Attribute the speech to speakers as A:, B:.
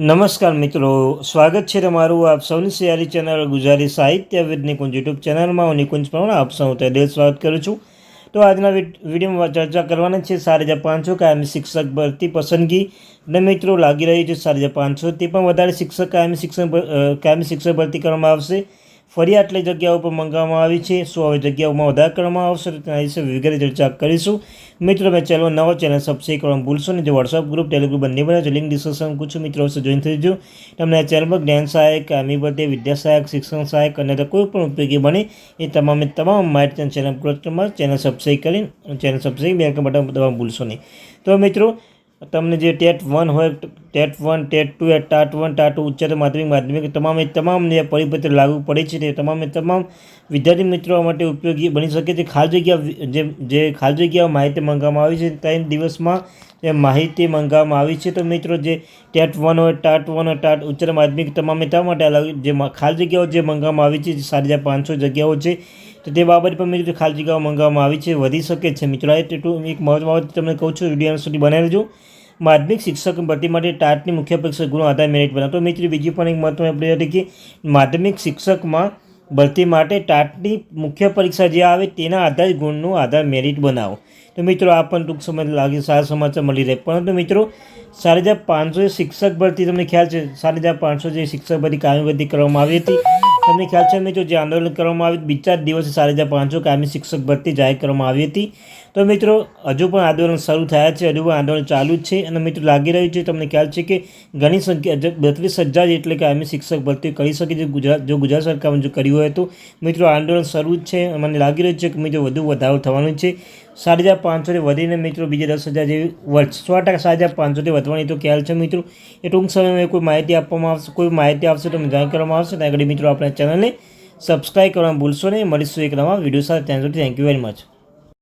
A: નમસ્કાર મિત્રો, સ્વાગત છે તમારું આપ સૌની સિયારી ચેનલ ગુજરાતી સાહિત્ય વિદ નિકુંજ યુટ્યુબ ચેનલમાં. હું નિકુંજ પ્રમાણે આપ સૌ દિલ સ્વાગત કરું છું. તો આજના વિડ- વિડીયોમાં ચર્ચા કરવાની છે હજાર પાંચસો કાયમી શિક્ષક ભરતી પસંદગી. અને મિત્રો, લાગી રહ્યું છે સાડા હજાર પાંચસોથી પણ વધારે શિક્ષક કાયમી શિક્ષક ભ- કાયમી શિક્ષક ભરતી કરવામાં આવશે. ફરી આટલી જગ્યાઓ પર મંગાવવામાં આવી છે. શું હવે જગ્યાઓમાં વધારે કરવામાં આવશે તો તેના વિશે વગેરે ચર્ચા કરીશું. મિત્રો, મેં ચેનલ નવો ચેનલ સબસ્ક્રાઈબ કરવાનું ભૂલશો નહીં. જે વોટ્સઅપ ગ્રુપ ટેલિગ્રુપ બંને બનાવે છે. લિંક ડિસ્ક્રિપ્શન પૂછું. મિત્રો વિશે જોઈન થઈ જજો. તમને આ ચેનલ પર જ્ઞાન સહાયક બધે વિદ્યા સહાયક શિક્ષણ સહાયક અને કોઈ પણ ઉપયોગી બને એ તમામે તમામ માહિતી ચેનલ ગ્રોથમાં ચેનલ સબસ્ક્રાઈબ કરી ચેનલ સબસ્ક્રાઈબ બેલ બટન દબાવવાનું ભૂલશો નહીં. તો મિત્રો, તમને જે ટેટ વન હોય TET one, TET two, TAT one, TAT two, ઉચ્ચતર માધ્યમિક માધ્યમિક તમામે તમામ જે પરિપત્ર લાગુ પડે છે તે તમામે તમામ વિદ્યાર્થી મિત્રો માટે ઉપયોગી બની શકે છે. ખાલી જગ્યા જે જે ખાલી જગ્યાઓ માહિતી મંગાવવામાં આવી છે, ત્રણ દિવસમાં જે માહિતી મંગાવવામાં આવી છે. તો મિત્રો જે ટેટ વન હોય, ટાટ વન હોય ટાટ ઉચ્ચતર માધ્યમિક, તમામે તમામ માટે અલગ જે ખાલી જગ્યાઓ જે મંગાવવામાં આવી છે સાડી હજાર પાંચસો જગ્યાઓ છે, તો તે બાબત પર મિત્રો ખાલી જગ્યાઓ મંગાવવામાં આવી છે, વધી શકે છે. મિત્રો, આ એટલું એક મહત્વ બાબત તમને કહું છું, વીડિયો સુધી બનાવી લેજો માધ્યમિક શિક્ષક ભરતી માટે ટાટની મુખ્ય પરીક્ષા ગુણ આધાર મેરિટ બનાવતો. તો મિત્રો, બીજી પણ એક મહત્વની અપડેટ હતી કે માધ્યમિક શિક્ષકમાં ભરતી માટે ટાટની મુખ્ય પરીક્ષા જે આવે તેના આધારે ગુણનું આધાર મેરિટ બનાવો. તો મિત્રો, આ પણ ટૂંક સમય લાગે સારા સમાચાર મળી રહે. પરંતુ મિત્રો સાડા હજાર પાંચસો શિક્ષક ભરતી, તમને ખ્યાલ છે સાડા હજાર પાંચસો જે શિક્ષક ભરતી કામગીરી કરવામાં આવી હતી. તમને ખ્યાલ છે મિત્રો, જે આંદોલન કરવામાં આવ્યું, બીજા જ દિવસે સાડા હજાર પાંચસો કાયમી શિક્ષક ભરતી જાહેર કરવામાં આવી હતી. તો મિત્રો, હજુ પણ આંદોલન શરૂ થયા છે, હજુ પણ આંદોલન ચાલુ જ છે અને મિત્રો, લાગી રહ્યું છે, તમને ખ્યાલ છે કે ઘણી સંખ્યા બત્રીસ હજાર એટલે કે કાયમી શિક્ષક ભરતી કરી શકે છે, ગુજરાત, જો ગુજરાત સરકારે જો કર્યું હોય તો. મિત્રો, આંદોલન શરૂ જ છે, મને લાગી રહ્યું છે કે મિત્રો, વધુ વધારો થવાનો છે. સાડા હજાર પાંચસોથી વધીને મિત્રો, બીજા દસ હજાર જેવી વર્ષ, સો ટકા સાત હજાર પાંચસોથી વધવાની તો ખ્યાલ છે મિત્રો. એ ટૂંક સમયમાં કોઈ માહિતી આપવામાં આવશે, કોઈ માહિતી આવશે તો જાણ કરવામાં આવશે. ત્યાં આગળ મિત્રો, આપણા ચેનલને સબસ્ક્રાઈબ કરવાનું ભૂલશો નહીં. મળીશું એક નવા વીડિયો સાથે. ત્યાં સુધી થેન્ક યુ વેરી મચ